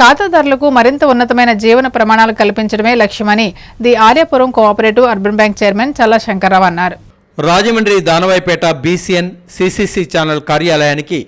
ఖాతాదారులకు మరింత ఉన్నతమైన జీవన ప్రమాణాలు కల్పించడమే లక్ష్యమని the Aryapuram cooperative urban bank chairman Challa Shankar Rao అన్నారు. Rajahmundry Danavaipeta BCN CCC channel కార్యాలయానికి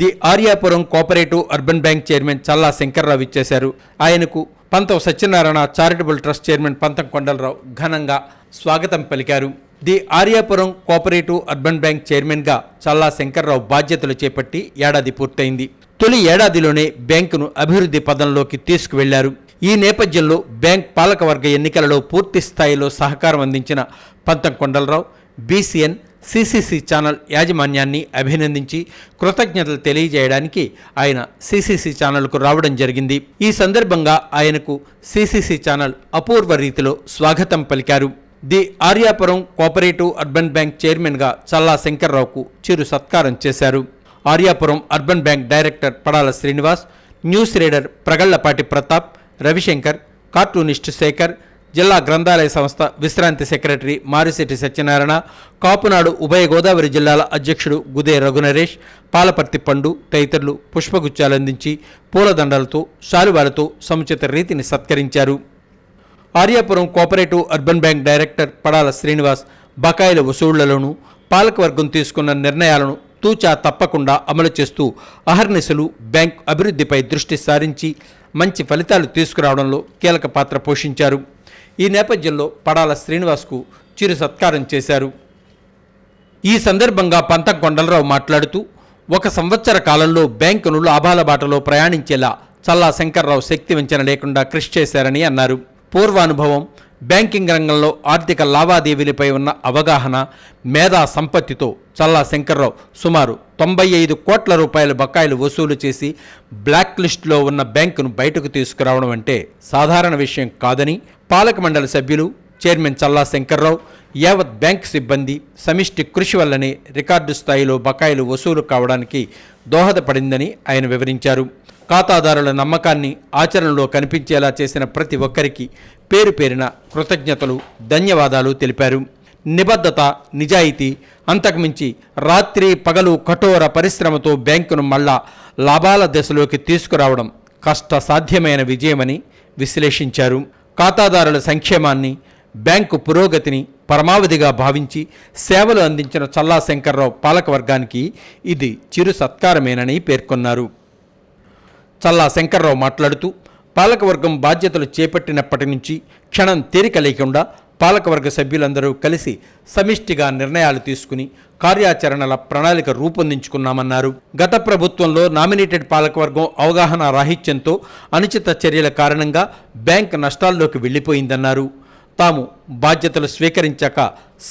the Aryapuram cooperative urban bank chairman Challa Shankar Rao ఇచ్చేశారు. ఆయనకు పంతం సత్యనారాయణ చారిటబుల్ ట్రస్ట్ చైర్మన్ పంతం కొండలరావు ఘనంగా స్వాగతం పలికారు. The Aryapuram cooperative urban bank చైర్మన్గా చల్లా శంకర్రావు బాధ్యతలు చేపట్టి ఏడాది పూర్తయింది. తొలి ఏడాదిలోనే బ్యాంకును అభివృద్ధి పదంలోకి తీసుకువెళ్ళారు. ఈ నేపథ్యంలో బ్యాంక్ పాలకవర్గ ఎన్నికలలో పూర్తి స్థాయిలో సహకారం అందించిన పంతం కొండలరావు బీసీఎన్ సిసిసి ఛానల్ యాజమాన్యాన్ని అభినందించి కృతజ్ఞతలు తెలియజేయడానికి ఆయన సిసిసి ఛానల్కు రావడం జరిగింది. ఈ సందర్భంగా ఆయనకు సిసిసి ఛానల్ అపూర్వ రీతిలో స్వాగతం పలికారు. The Aryapuram cooperative urban bank చైర్మన్గా చల్లా శంకర్రావుకు చిరు సత్కారం చేశారు. Aryapuram urban bank director Padala Srinivas news reader Pragallapati Pratap Ravishankar cartoonist Sekhar జిల్లా గ్రంథాలయ సంస్థ విశ్రాంతి సెక్రటరీ మారిశెట్టి సత్యనారాయణ కాపునాడు ఉభయ గోదావరి జిల్లాల అధ్యక్షుడు గుదే రఘునరేష్ పాలపర్తి పండు తదితరులు పుష్పగుచ్చాలందించి పూలదండలతో శాలువాలతో సముచిత రీతిని సత్కరించారు. Aryapuram cooperative urban bank director Padala Srinivas బకాయిల వసూళ్ళలోనూ పాలకవర్గం తీసుకున్న నిర్ణయాలను తూచా తప్పకుండా అమలు చేస్తూ అహర్నిశలు బ్యాంక్ అభివృద్ధిపై దృష్టి సారించి మంచి ఫలితాలు తీసుకురావడంలో కీలక పాత్ర పోషించారు. ఈ నేపథ్యంలో పడాల శ్రీనివాస్కు చిరు సత్కారం చేశారు. ఈ సందర్భంగా పంతం కొండలరావు మాట్లాడుతూ ఒక సంవత్సర కాలంలో బ్యాంకును లాభాల బాటలో ప్రయాణించేలా చల్లా శంకర్రావు శక్తి వంచన లేకుండా కృషి చేశారని అన్నారు. పూర్వానుభవం బ్యాంకింగ్ రంగంలో ఆర్థిక లావాదేవీలపై ఉన్న అవగాహన మేధా సంపత్తితో చల్లా శంకర్రావు సుమారు తొంభై ఐదు కోట్ల రూపాయల బకాయిలు వసూలు చేసి బ్లాక్ లిస్టులో ఉన్న బ్యాంకును బయటకు తీసుకురావడం అంటే సాధారణ విషయం కాదని పాలక మండలి సభ్యులు చైర్మన్ చల్లా శంకర్రావు యావత్ బ్యాంక్ సిబ్బంది సమిష్టి కృషి వల్లనే రికార్డు స్థాయిలో బకాయిలు వసూలు కావడానికి దోహదపడిందని ఆయన వివరించారు. ఖాతాదారుల నమ్మకాన్ని ఆచరణలో కనిపించేలా చేసిన ప్రతి ఒక్కరికి పేరు పేరిన కృతజ్ఞతలు ధన్యవాదాలు తెలిపారు. నిబద్ధత నిజాయితీ అంతకుమించి రాత్రి పగలు కఠోర పరిశ్రమతో బ్యాంకును మళ్ళా లాభాల దశలోకి తీసుకురావడం కష్ట సాధ్యమైన విజయమని విశ్లేషించారు. ఖాతాదారుల సంక్షేమాన్ని బ్యాంకు పురోగతిని పరమావధిగా భావించి సేవలు అందించిన చల్లా శంకర్రావు పాలకవర్గానికి ఇది చిరు సత్కారమేనని పేర్కొన్నారు. చల్లా శంకర్రావు మాట్లాడుతూ పాలకవర్గం బాధ్యతలు చేపట్టినప్పటి నుంచి క్షణం తీరిక లేకుండా పాలకవర్గ సభ్యులందరూ కలిసి సమిష్టిగా నిర్ణయాలు తీసుకుని కార్యాచరణల ప్రణాళిక రూపొందించుకున్నామన్నారు. గత ప్రభుత్వంలో నామినేటెడ్ పాలకవర్గం అవగాహన రాహిత్యంతో అనుచిత చర్యల కారణంగా బ్యాంక్ నష్టాల్లోకి వెళ్ళిపోయిందన్నారు. తాము బాధ్యతలు స్వీకరించాక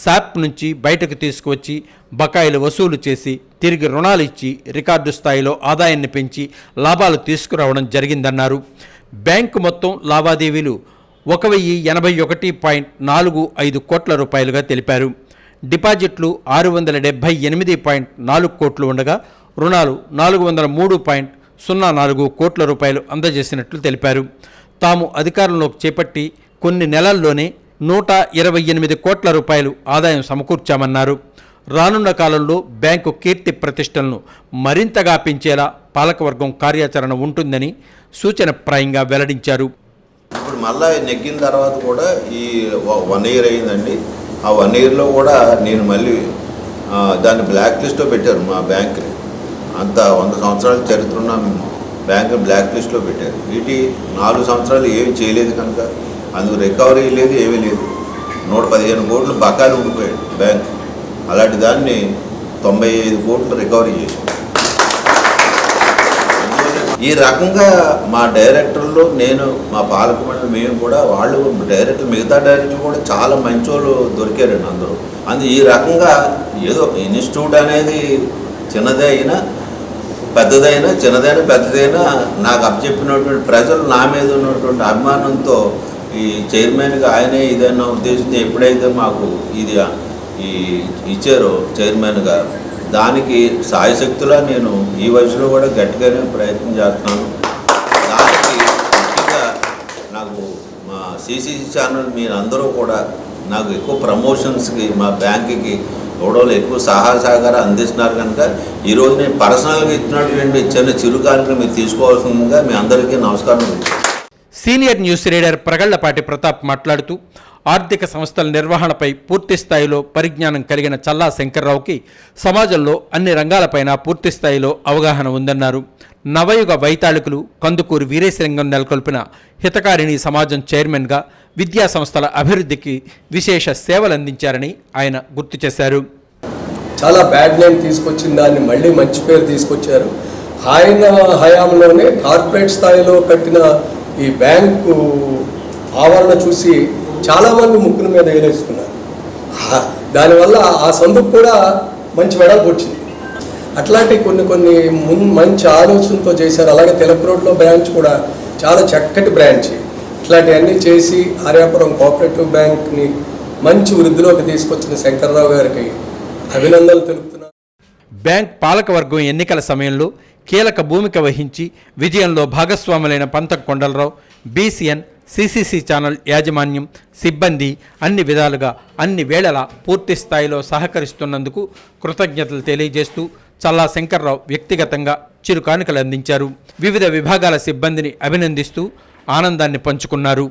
శాప్ నుంచి బయటకు తీసుకువచ్చి బకాయిలు వసూలు చేసి తిరిగి రుణాలు ఇచ్చి రికార్డు స్థాయిలో ఆదాయాన్ని పెంచి లాభాలు తీసుకురావడం జరిగిందన్నారు. బ్యాంకు మొత్తం లావాదేవీలు ఒక వెయ్యి ఎనభై ఒకటి పాయింట్ నాలుగు ఐదు కోట్ల రూపాయలుగా తెలిపారు. డిపాజిట్లు ఆరు వందల డెబ్బై ఎనిమిది పాయింట్ నాలుగు కోట్లు ఉండగా రుణాలు నాలుగు వందల మూడు పాయింట్ సున్నా నాలుగు కోట్ల రూపాయలు అందజేసినట్లు తెలిపారు. తాము అధికారంలోకి చేపట్టి కొన్ని నెలల్లోనే నూట ఇరవై ఎనిమిది కోట్ల రూపాయలు ఆదాయం సమకూర్చామన్నారు. రానున్న కాలంలో బ్యాంకు కీర్తి ప్రతిష్టలను మరింతగా పెంచేలా పాలకవర్గం కార్యాచరణ ఉంటుందని సూచనప్రాయంగా వెల్లడించారు. ఇప్పుడు మళ్ళా నెగ్గిన తర్వాత కూడా ఈ వన్ ఇయర్ అయిందండి. ఆ వన్ ఇయర్లో కూడా నేను మళ్ళీ దాన్ని బ్లాక్ లిస్ట్లో పెట్టారు మా బ్యాంక్ని. అంత వంద సంవత్సరాల చరిత్ర ఉన్న బ్యాంక్ బ్లాక్ లిస్ట్లో పెట్టారు. వీటి నాలుగు సంవత్సరాలు ఏమి చేయలేదు కనుక అందుకు రికవరీ లేదు ఏమీ లేదు. నూట పదిహేను కోట్లు బకాయిలు ఉండిపోయాడు బ్యాంక్. అలాంటి దాన్ని తొంభై ఐదు కోట్లు రికవరీ చేశాం ఈ రకంగా మా డైరెక్టర్లు నేను మా పాలకమండలి మేము కూడా వాళ్ళు డైరెక్టర్ మిగతా డైరెక్టర్లు కూడా చాలా మంచోళ్ళు దొరికారండి అందరూ. అందు ఈ రకంగా ఏదో ఇన్స్టిట్యూట్ అనేది చిన్నదే అయినా పెద్దదైనా చిన్నదైనా పెద్దదైనా నాకు అప్పచెప్పినటువంటి ప్రజలు నా మీద ఉన్నటువంటి అభిమానంతో ఈ చైర్మన్గా ఆయనే ఇదన్న ఉద్దేశంతో ఎప్పుడైతే మాకు ఇది ఈ ఇచ్చారో చైర్మన్గా దానికి సాయశక్తులా నేను ఈ వయసులో కూడా గట్టిగానే ప్రయత్నం చేస్తున్నాను దానికి ముఖ్యంగా నాకు మా సిసిసి ఛానల్ మీరందరూ కూడా నాకు ఎక్కువ ప్రమోషన్స్కి మా బ్యాంక్కి ఇవ్వడంలో ఎక్కువ సహాయ సహకారం అందిస్తున్నారు కనుక ఈరోజు నేను పర్సనల్గా ఇచ్చినటువంటి చిన్న చిరు కార్యక్రమం మీరు తీసుకోవాల్సిందిగా మీ అందరికీ నమస్కారం. Senior news reader Pragallapati Pratap మాట్లాడుతూ ఆర్థిక సంస్థల నిర్వహణపై పూర్తి స్థాయిలో పరిజ్ఞానం కలిగిన చల్లా శంకర్రావుకి సమాజంలో అన్ని రంగాలపైన పూర్తి స్థాయిలో అవగాహన ఉందన్నారు. నవయుగ వైతాళికులు కందుకూరు వీరేశలింగం నెలకొల్పిన హితకారిణి సమాజం చైర్మన్గా విద్యా సంస్థల అభివృద్ధికి విశేష సేవలందించారని ఆయన గుర్తు చేశారు. చాలా బ్యాడ్ నేమ్ తీసుకొచ్చిన దాన్ని మళ్ళీ మంచి పేరు తీసుకొచ్చారు. ఆయన హయాంలోనే కార్పొరేట్ స్థాయిలో కట్టిన ఈ బ్యాంకు ఆవరణ చూసి చాలామంది ముక్కుల మీద వేలేసుకున్నారు. దానివల్ల ఆ సందుకు కూడా మంచి వెడల్పు వచ్చింది. అట్లాంటి కొన్ని కొన్ని ముందు మంచి ఆలోచనతో చేశారు. అలాగే తెలుపు రోడ్లో బ్రాంచ్ కూడా చాలా చక్కటి బ్రాంచ్. ఇట్లాంటివన్నీ చేసి ఆర్యాపురం కోఆపరేటివ్ బ్యాంక్ని మంచి వృద్ధిలోకి తీసుకొచ్చిన శంకర్రావు గారికి అభినందనలు తెలుపుతున్నాను. బ్యాంక్ పాలకవర్గం ఎన్నికల సమయంలో కీలక భూమిక వహించి విజయంలో భాగస్వాములైన Panta Kondalarao BCN CCC channel యాజమాన్యం సిబ్బంది అన్ని విధాలుగా అన్ని వేళలా పూర్తి స్థాయిలో సహకరిస్తున్నందుకు కృతజ్ఞతలు తెలియజేస్తూ చల్లా శంకర్రావు వ్యక్తిగతంగా చిరు కానుకలు అందించారు. వివిధ విభాగాల సిబ్బందిని అభినందిస్తూ ఆనందాన్ని పంచుకున్నారు.